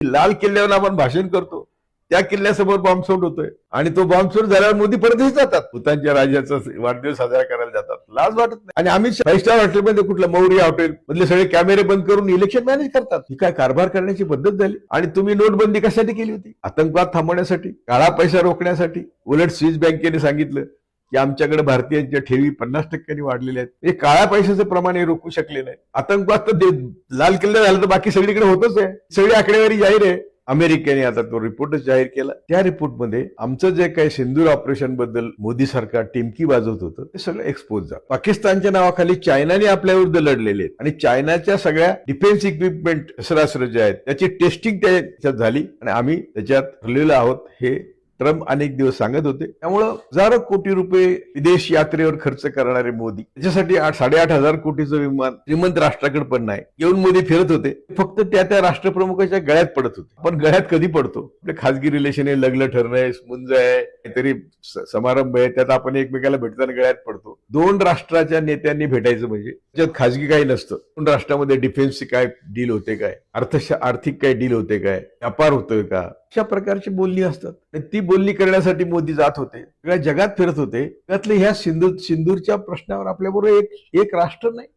लाल किल्ल्यावर आपण भाषण करतो. त्या किल्ल्यासमोर बॉम्बस्फोट होतोय. आणि तो बॉम्बस्फोट झाल्यावर मोदी परदेशी जातात. भूतानच्या राजाचा वाढदिवस साजरा करायला जातात. लाज वाटत नाही. आणि आम्ही फाईव्ह स्टार हॉटेलमध्ये कुठलं मौर्य हॉटेल मधले सगळे कॅमेरे बंद करून इलेक्शन मॅनेज करतात. ही काय कारभार करण्याची पद्धत झाली? आणि तुम्ही नोटबंदी कशासाठी केली होती? आतंकवाद थांबवण्यासाठी काळा पैसा रोखण्यासाठी? उलट स्विस बँकेने सांगितलं की आमच्याकडे भारतीयांच्या ठेवी पन्नास टक्क्यांनी वाढलेल्या आहेत हे काळ्या पैशाचं प्रमाण हे रोखू शकले नाही आतंकवाद तर लाल किल्ला झाला तर बाकी सगळीकडे होतच आहे. सगळी आकडेवारी जाहीर आहे. अमेरिकेने आता तो रिपोर्टच जाहीर केला. त्या रिपोर्टमध्ये आमचं जे काही सिंदूर ऑपरेशनबद्दल मोदी सरकार टिमकी वाजवत होतं ते सगळं एक्सपोज झालं. पाकिस्तानच्या नावाखाली चायनाने आपल्या विरुद्ध लढलेले आहेत. आणि चायनाच्या सगळ्या डिफेन्स इक्विपमेंट सरासर जे आहेत त्याची टेस्टिंग त्याच्यात झाली. आणि आम्ही त्याच्यात ठरलेलो आहोत हे ट्रम्प अनेक दिवस सांगत होते. त्यामुळं हजारो कोटी रुपये विदेश यात्रेवर खर्च करणारे मोदी त्याच्यासाठी आठ साडेआठ हजार कोटीचं विमान श्रीमंत राष्ट्राकडे पण नाही. येऊन मोदी फिरत होते. फक्त त्या त्या राष्ट्रप्रमुखाच्या गळ्यात पडत होते. पण गळ्यात कधी पडतो? आपले खासगी रिलेशन आहे लग्न ठरणं आहे मुंज आहे काहीतरी समारंभ आहे त्यात आपण एकमेकाला भेटताना गळ्यात पडतो. दोन राष्ट्राच्या नेत्यांनी भेटायचं म्हणजे त्याच्यात खाजगी काही नसतं. दोन राष्ट्रामध्ये डिफेन्सची काय डील होते काय? अर्थशा आर्थिक काय डील होते काय? व्यापार होतोय का? अशा प्रकारची बोलणी असतात. आणि ती बोलणी करण्यासाठी मोदी जात होते. सगळ्या जगात फिरत होते. त्यातले ह्या सिंधू सिंदूरच्या प्रश्नावर आपल्याबरोबर एक एक राष्ट्र नाही.